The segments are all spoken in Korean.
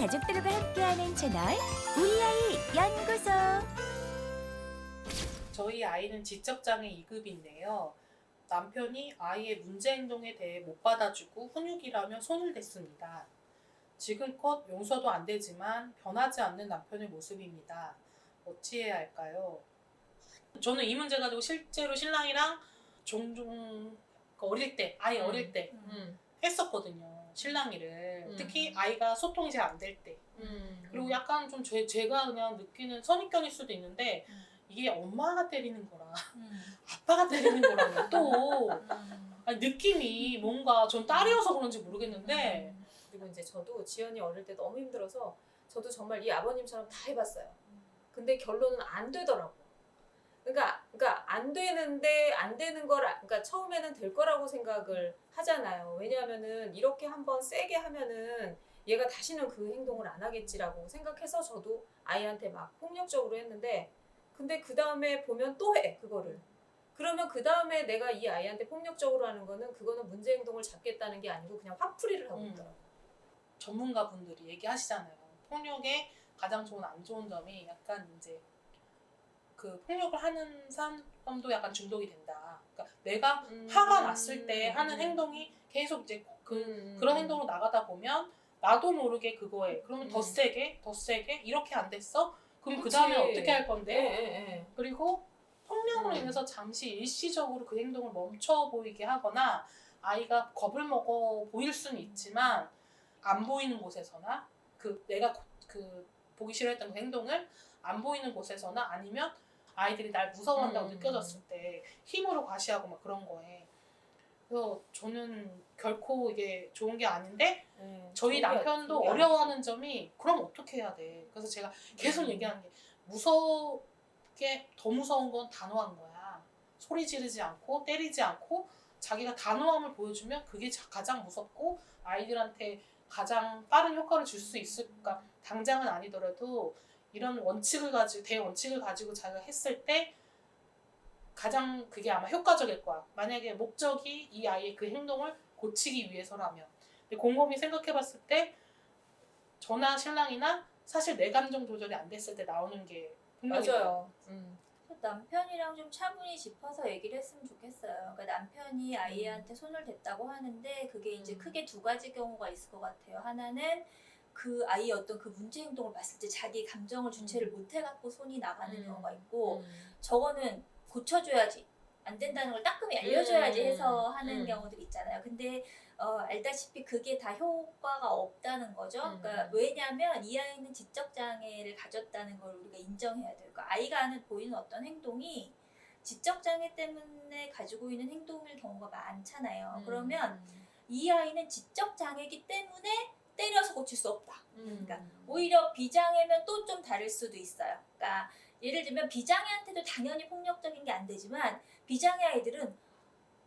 가족들과 함께하는 채널 우리 아이 연구소. 저희 아이는 지적장애 2급인데요. 남편이 아이의 문제 행동에 대해 못 받아주고 훈육이라며 손을 댔습니다. 지금껏 용서도 안 되지만 변하지 않는 남편의 모습입니다. 어찌해야 할까요? 저는 이 문제 가지고 실제로 신랑이랑 종종 그 어릴 때, 아이 음. 어릴 때 음. 했었거든요. 신랑이를. 음. 특히 아이가 소통이 잘 안 될 때. 음. 그리고 약간 좀 제, 제가 그냥 느끼는 선입견일 수도 있는데 음. 이게 엄마가 때리는 거랑 음. 아빠가 때리는 거랑 또 음. 아니, 느낌이 뭔가 전 딸이어서 그런지 모르겠는데 음. 그리고 이제 저도 지연이 어릴 때 너무 힘들어서 저도 정말 이 아버님처럼 다 해봤어요. 근데 결론은 안 되더라고. 그러니까 그러니까 안 되는데 안 되는 걸 아- 그러니까 처음에는 될 거라고 생각을 하잖아요. 왜냐하면은 이렇게 한번 세게 하면은 얘가 다시는 그 행동을 안 하겠지라고 생각해서 저도 아이한테 막 폭력적으로 했는데 근데 그 다음에 보면 또 해 그거를. 그러면 그 다음에 내가 이 아이한테 폭력적으로 하는 거는 그거는 문제 행동을 잡겠다는 게 아니고 그냥 화풀이를 하고 음. 있더라고. 전문가분들이 얘기하시잖아요. 폭력의 가장 좋은 안 좋은 점이 약간 이제 그 폭력을 하는 사람 도 약간 중독이 된다. 그러니까 내가 음. 화가 났을 때 하는 행동이 계속 이제 그 음. 그런 행동으로 나가다 보면 나도 모르게 그거에 그러면 더 음. 세게 더 세게 이렇게 안 됐어? 그럼 그. 다음에 어떻게 할 예, 건데? 예, 예. 그리고 폭력으로 음. 인해서 잠시 일시적으로 그 행동을 멈춰 보이게 하거나 아이가 겁을 먹어 보일 수는 있지만 안 보이는 곳에서나 그 내가 고- 그 보기 싫어했던 그 행동을 안 보이는 곳에서나 아니면 아이들이 날 무서워한다고 음. 느껴졌을 때 힘으로 과시하고 막 그런 거에 그래서 저는 결코 이게 좋은 게 아닌데 예, 저희 남편도 좋은 게 어려워하는 점이 그럼 어떻게 해야 돼? 그래서 제가 계속 음. 얘기하는 게 무섭게 더 무서운 건 단호한 거야. 소리 지르지 않고 때리지 않고 자기가 단호함을 보여주면 그게 자- 가장 무섭고 아이들한테 가장 빠른 효과를 줄 수 있을까? 당장은 아니더라도 이런 원칙을 가지고 대원칙을 가지고 자기가 했을 때 가장 그게 아마 효과적일 거야. 만약에 목적이 이 아이의 그 행동을 고치기 위해서라면. 근데 곰곰이 생각해봤을 때 저나 신랑이나 사실 내 감정 조절이 안 됐을 때 나오는 게 폭력이더라고요. 맞아요. 음. 남편이랑 좀 차분히 짚어서 얘기를 했으면 좋겠어요. 그러니까 남편이 아이한테 손을 댔다고 하는데 그게 이제 음. 크게 두 가지 경우가 있을 것 같아요. 하나는 그 아이의 어떤 그 문제 행동을 봤을 때 자기 감정을 주체를 음. 못 해갖고 손이 나가는 음. 경우가 있고 음. 저거는 고쳐줘야지 안 된다는 걸 따끔히 알려줘야지 음. 해서 하는 음. 경우들이 있잖아요. 근데 어, 알다시피 그게 다 효과가 없다는 거죠. 음. 그러니까 왜냐하면 이 아이는 지적 장애를 가졌다는 걸 우리가 인정해야 돼요. 그러니까 아이가 하는 보이는 어떤 행동이 지적 장애 때문에 가지고 있는 행동일 경우가 많잖아요. 음. 그러면 이 아이는 지적 장애이기 때문에 때려서 고칠 수 없다. 음. 그러니까 오히려 비장애면 또 좀 다를 수도 있어요. 그러니까 예를 들면 비장애한테도 당연히 폭력적인 게 안 되지만 비장애 아이들은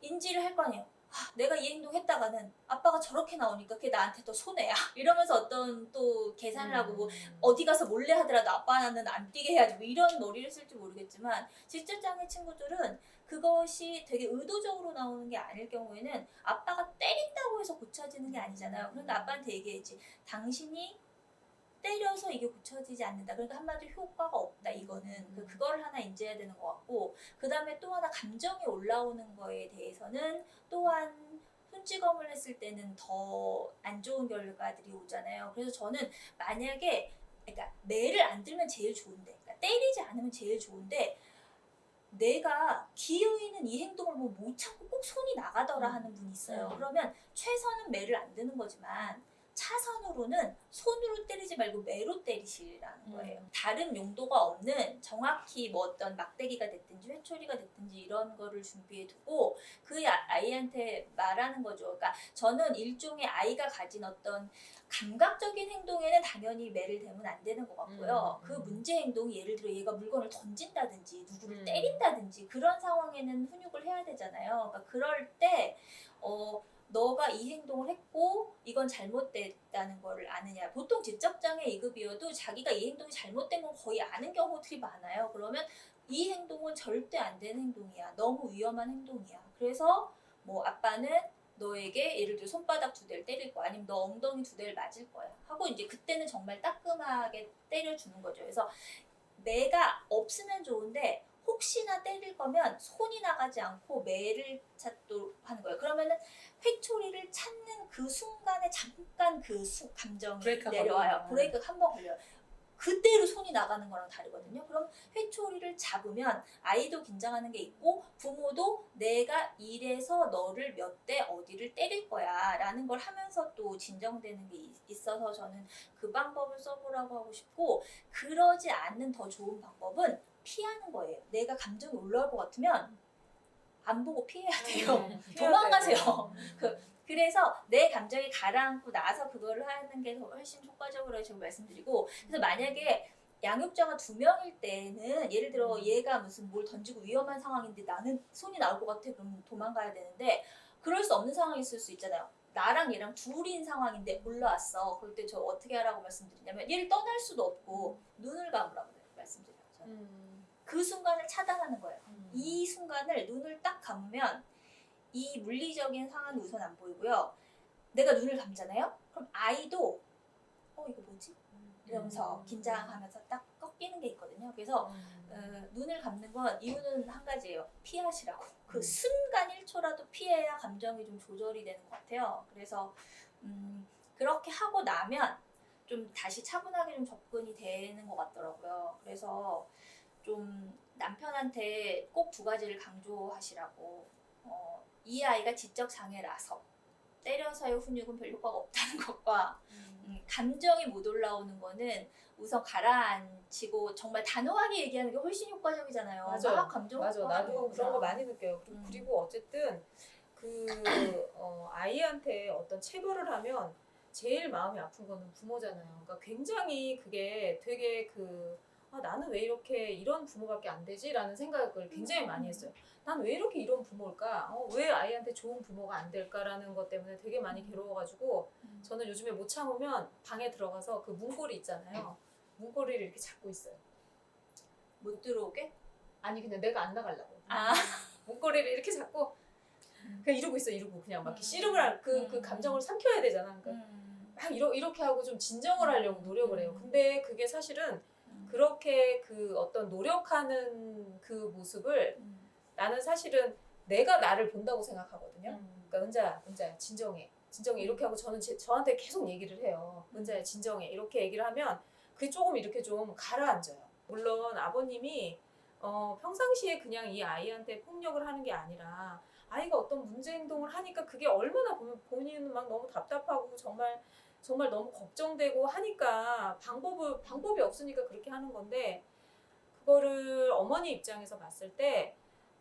인지를 할 거 아니에요. 아, 내가 이 행동 했다가는 아빠가 저렇게 나오니까 그게 나한테 더 손해야. 이러면서 어떤 또 계산을 하고 뭐 음. 어디 가서 몰래 하더라도 아빠는 안 뛰게 해야지 뭐 이런 머리를 쓸지 모르겠지만 지적장애 친구들은 그것이 되게 의도적으로 나오는 게 아닐 경우에는 아빠가 때린다고 해서 고쳐지는 게 아니잖아요. 그러니까 아빠한테 얘기했지. 당신이 때려서 이게 고쳐지지 않는다. 그러니까 한마디로 효과가 없다. 이거는 그 그걸 하나 인지해야 되는 것 같고 그 다음에 또 하나 감정이 올라오는 거에 대해서는 또한 손찌검을 했을 때는 더 안 좋은 결과들이 오잖아요. 그래서 저는 만약에 그러니까 매를 안 들면 제일 좋은데 그러니까 때리지 않으면 제일 좋은데 내가 기어이는 이 행동을 뭐 못 참고 꼭 손이 나가더라 음. 하는 분이 있어요. 음. 그러면 최선은 매를 안 드는 거지만 차선으로는 손으로 때리지 말고 매로 때리시라는 거예요. 음. 다른 용도가 없는 정확히 뭐 어떤 막대기가 됐든지 회초리가 됐든지 이런 거를 준비해 두고 그 아- 아이한테 말하는 거죠. 그러니까 저는 일종의 아이가 가진 어떤 감각적인 행동에는 당연히 매를 대면 안 되는 것 같고요. 음, 그 음. 문제 행동이 예를 들어 얘가 물건을 던진다든지 누구를 음. 때린다든지 그런 상황에는 훈육을 해야 되잖아요. 그러니까 그럴 때 어, 너가 이 행동을 했고 이건 잘못됐다는 거를 아느냐. 보통 지적장애 2급이어도 자기가 이 행동이 잘못된 건 거의 아는 경우들이 많아요. 그러면 이 행동은 절대 안 되는 행동이야. 너무 위험한 행동이야. 그래서 뭐 아빠는 너에게 예를 들어 손바닥 두 대를 때릴 거야 아니면 너 엉덩이 두 대를 맞을 거야 하고 이제 그때는 정말 따끔하게 때려주는 거죠 그래서 매가 없으면 좋은데 혹시나 때릴 거면 손이 나가지 않고 매를 찾도록 하는 거예요 그러면은 회초리를 찾는 그 순간에 잠깐 그 수, 감정이 브레이크가 내려와요 걸려요. 브레이크가 한 번 걸려요 그때로 손이 나가는 거랑 다르거든요. 그럼 회초리를 잡으면 아이도 긴장하는 게 있고 부모도 내가 이래서 너를 몇 대 어디를 때릴 거야 라는 걸 하면서 또 진정되는 게 있- 있어서 저는 그 방법을 써보라고 하고 싶고 그러지 않는 더 좋은 방법은 피하는 거예요. 내가 감정이 올라올 것 같으면 안 보고 피해야 돼요. 음, 도망가세요. 그 그래서 내 감정이 가라앉고 나서 그거를 하는 게 더 훨씬 효과적으로 제가 말씀드리고 그래서 만약에 양육자가 두 명일 때는 예를 들어 음. 얘가 무슨 뭘 던지고 위험한 상황인데 나는 손이 나올 것 같아 그럼 도망가야 되는데 그럴 수 없는 상황이 있을 수 있잖아요. 나랑 얘랑 둘인 상황인데 올라왔어. 그럴 때 저 어떻게 하라고 말씀드리냐면 얘를 떠날 수도 없고 눈을 감으라고 말씀드려요. 저는. 음, 그 순간을 차단하는 거예요. 음. 이 순간을 눈을 딱 감으면 이 물리적인 상황은 우선 안 보이고요. 내가 눈을 감잖아요. 그럼 아이도 어 이거 뭐지? 이러면서 음. 긴장하면서 딱 꺾이는 게 있거든요. 그래서 음. 어, 눈을 감는 건 이유는 한 가지예요. 피하시라고. 그 음. 순간 1초라도 피해야 감정이 좀 조절이 되는 것 같아요. 그래서 음, 그렇게 하고 나면 좀 다시 차분하게 좀 접근이 되는 것 같더라고요. 그래서 좀 남편한테 꼭 두 가지를 강조하시라고 어, 이 아이가 지적 장애라서 때려서의 훈육은 별 효과가 없다는 것과 음, 감정이 못 올라오는 거는 우선 가라앉히고 정말 단호하게 얘기하는 게 훨씬 효과적이잖아요. 맞아요. 막 감정 맞아. 나도. 그런 거 많이 느껴요. 그리고, 음. 그리고 어쨌든 그 어, 아이한테 어떤 체벌을 하면 제일 마음이 아픈 거는 부모잖아요. 그러니까 굉장히 그게 되게 그 아, 나는 왜 이렇게 이런 부모밖에 안 되지라는 생각을 굉장히 많이 했어요. 난 왜 이렇게 이런 부모일까? 어, 왜 아이한테 좋은 부모가 안 될까라는 것 때문에 되게 많이 괴로워가지고 음. 저는 요즘에 못 참으면 방에 들어가서 그 문고리 있잖아요. 문고리를 이렇게 잡고 있어요. 못 들어오게? 아니 그냥 내가 안 나가려고. 아. 목걸이를 이렇게 잡고 그냥 이러고 있어 이러고 그냥 막 이렇게 음. 씨름을 그, 그 음. 감정을 삼켜야 되잖아. 그러니까 음. 막 이러, 이렇게 하고 좀 진정을 하려고 노력을 해요. 근데 그게 사실은 음. 그렇게 그 어떤 노력하는 그 모습을 음. 나는 사실은 내가 나를 본다고 생각하거든요. 음. 그러니까 은자야, 은자야, 진정해. 진정해. 이렇게 하고 저는 제, 저한테 계속 얘기를 해요. 은자야, 진정해. 이렇게 얘기를 하면 그게 조금 이렇게 좀 가라앉아요. 물론 아버님이 어, 평상시에 그냥 이 아이한테 폭력을 하는 게 아니라 아이가 어떤 문제 행동을 하니까 그게 얼마나 보면 본인은 막 너무 답답하고 정말 정말 너무 걱정되고 하니까 방법을 방법이 없으니까 그렇게 하는 건데 그거를 어머니 입장에서 봤을 때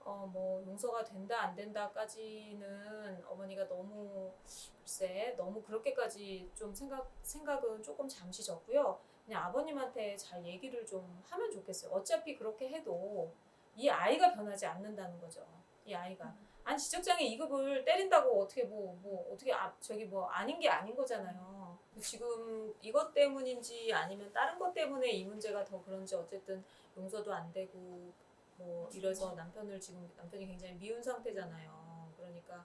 어 뭐 용서가 된다 안 된다까지는 어머니가 너무 글쎄 너무 그렇게까지 좀 생각 생각은 조금 잠시 졌고요. 그냥 아버님한테 잘 얘기를 좀 하면 좋겠어요. 어차피 그렇게 해도 이 아이가 변하지 않는다는 거죠. 이 아이가 아니 지적장애 2급을 때린다고 어떻게 뭐뭐 어떻게 아, 저기 뭐 아닌 게 아닌 거잖아요. 지금 이것 때문인지 아니면 다른 것 때문에 이 문제가 더 그런지 어쨌든 용서도 안 되고 뭐 이래서 남편을 지금 남편이 굉장히 미운 상태잖아요. 그러니까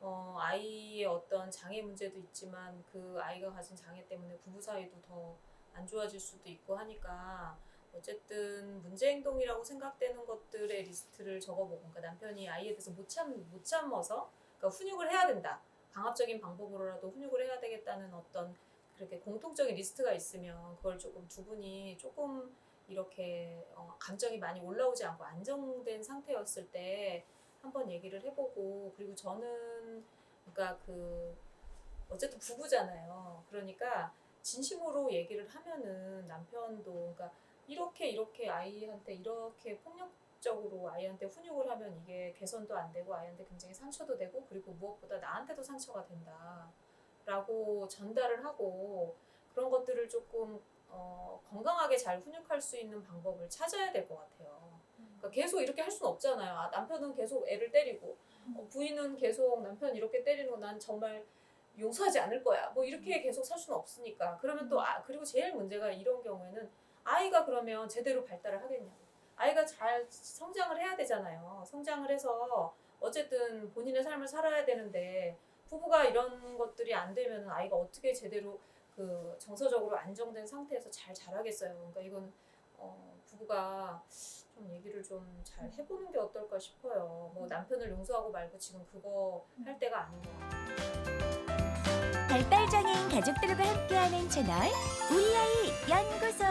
어, 아이의 어떤 장애 문제도 있지만 그 아이가 가진 장애 때문에 부부 사이도 더 안 좋아질 수도 있고 하니까 어쨌든 문제 행동이라고 생각되는 것들의 리스트를 적어보고 그러니까 남편이 아이에 대해서 못 참 못 참아서 그러니까 훈육을 해야 된다. 강압적인 방법으로라도 훈육을 해야 되겠다는 어떤 그렇게 공통적인 리스트가 있으면 그걸 조금 두 분이 조금 이렇게 어, 감정이 많이 올라오지 않고 안정된 상태였을 때 한번 얘기를 해보고 그리고 저는 그러니까 그 어쨌든 부부잖아요. 그러니까 진심으로 얘기를 하면은 남편도 그러니까 이렇게 이렇게 아이한테 이렇게 폭력적으로 아이한테 훈육을 하면 이게 개선도 안 되고 아이한테 굉장히 상처도 되고 그리고 무엇보다 나한테도 상처가 된다라고 전달을 하고 그런 것들을 조금 어, 건강하게 잘 훈육할 수 있는 방법을 찾아야 될 것 같아요. 그러니까 계속 이렇게 할 수는 없잖아요. 아, 남편은 계속 애를 때리고 어, 부인은 계속 남편 이렇게 때리는 거 난 정말 용서하지 않을 거야. 뭐 이렇게 계속 살 수는 없으니까. 그러면 또 아, 그리고 제일 문제가 이런 경우에는 아이가 그러면 제대로 발달을 하겠냐고. 아이가 잘 성장을 해야 되잖아요. 성장을 해서 어쨌든 본인의 삶을 살아야 되는데 부부가 이런 것들이 안 되면 아이가 어떻게 제대로 그 정서적으로 안정된 상태에서 잘 자라겠어요. 그러니까 이건 어, 부부가 좀 얘기를 좀 잘 해보는 게 어떨까 싶어요. 뭐 남편을 용서하고 말고 지금 그거 할 때가 아닌 것 같아요. 발달장애인 가족들과 함께하는 채널 우리 아이 연구소